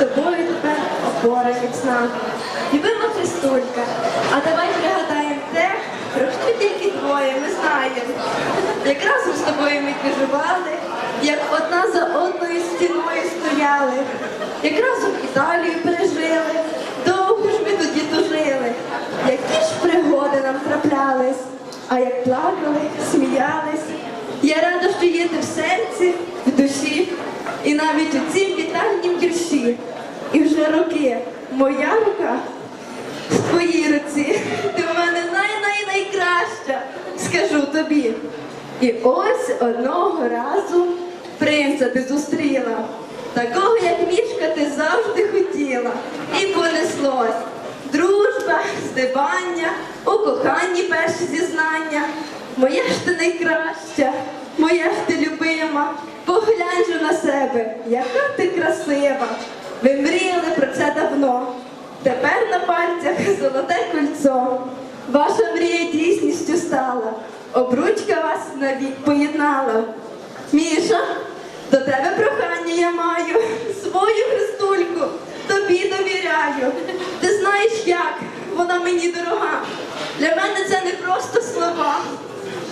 тобою тепер опора міцна. Любима Христулька, а давай пригадаємо те, про що тільки двоє ми знаємо. Як разом з тобою ми виживали, як одна за одною стіною стояли, як разом Італію пережили, довго ж ми тоді тужили, які ж пригоди нам траплялись, а як плакали, сміялись. Я рада, що є ти в серці, в душі, і навіть у цім вітальнім вірші. І вже роки моя рука в твоїй руці. Ти в мене най-най-найкраща, скажу тобі. І ось одного разу принца ти зустріла. Такого, як мішка, ти завжди хотіла. І понеслось. Дружба, здибання, у коханні перші зізнання. Моя ж ти найкраща, моя ж ти любима. Поглянь же на себе, яка ти красива. Ви мріяли про це давно. Тепер на пальцях золоте кольцо. Ваша мрія дійсністю стала. Обручка вас навік поєднала. Міша, до тебе прохання я маю. Свою христульку тобі довіряю. Ти знаєш як, вона мені дорога. Для мене це не просто слова.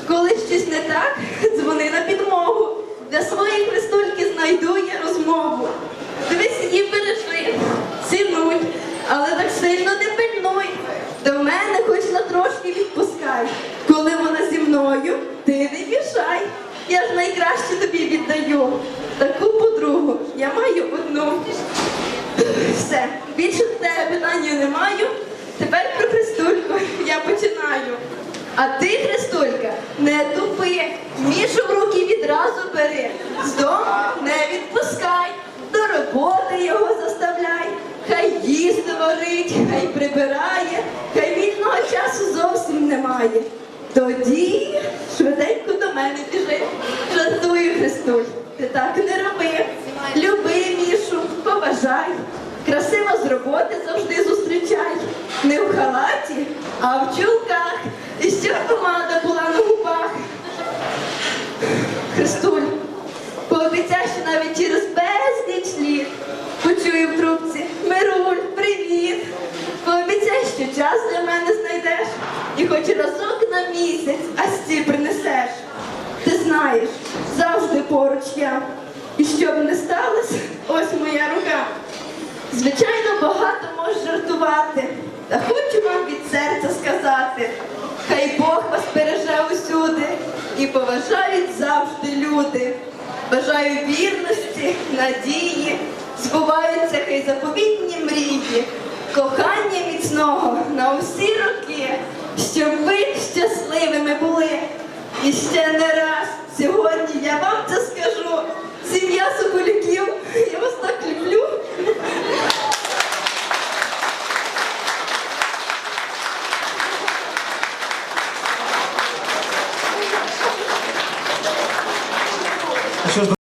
Коли щось не так. Своєї христульки знайду я розмову. Дивись її бережи, цінуй, але так сильно не пильнуй. До мене хоч на трошки відпускай. Коли вона зі мною, ти не мішай. Я ж найкраще тобі віддаю. Таку подругу я маю одну. Все, більше тебе питання не маю. Тепер про Христульку я починаю. А ти, Христулька, не тупи, мішу в руки відразу бери. З дому не відпускай, до роботи його заставляй. Хай їсти варить, хай прибирає, хай вільного часу зовсім немає. Тоді швиденько до мене біжи. Жартую, Христуль, ти так не роби. Люби, Мішу, поважай. Красиво з роботи завжди зустрічай. Не в халаті, а в чулках. І щоб помада була на губах. Христуль, пообіцяй, що навіть через безліч літ почую в трубці Мируль, привіт. Пообіцяй, що час для мене знайдеш і хоч разок на місяць асті принесеш. Ти знаєш, завжди поруч я. І що б не сталося, ось моя рука. Звичайно, багато можеш жартувати, та хочу вам від серця сказати. Хай Бог вас береже усюди і поважають завжди люди. Бажаю вірності, надії, збуваються хай заповітні мрії, кохання міцного на усі роки, щоб ви щасливими все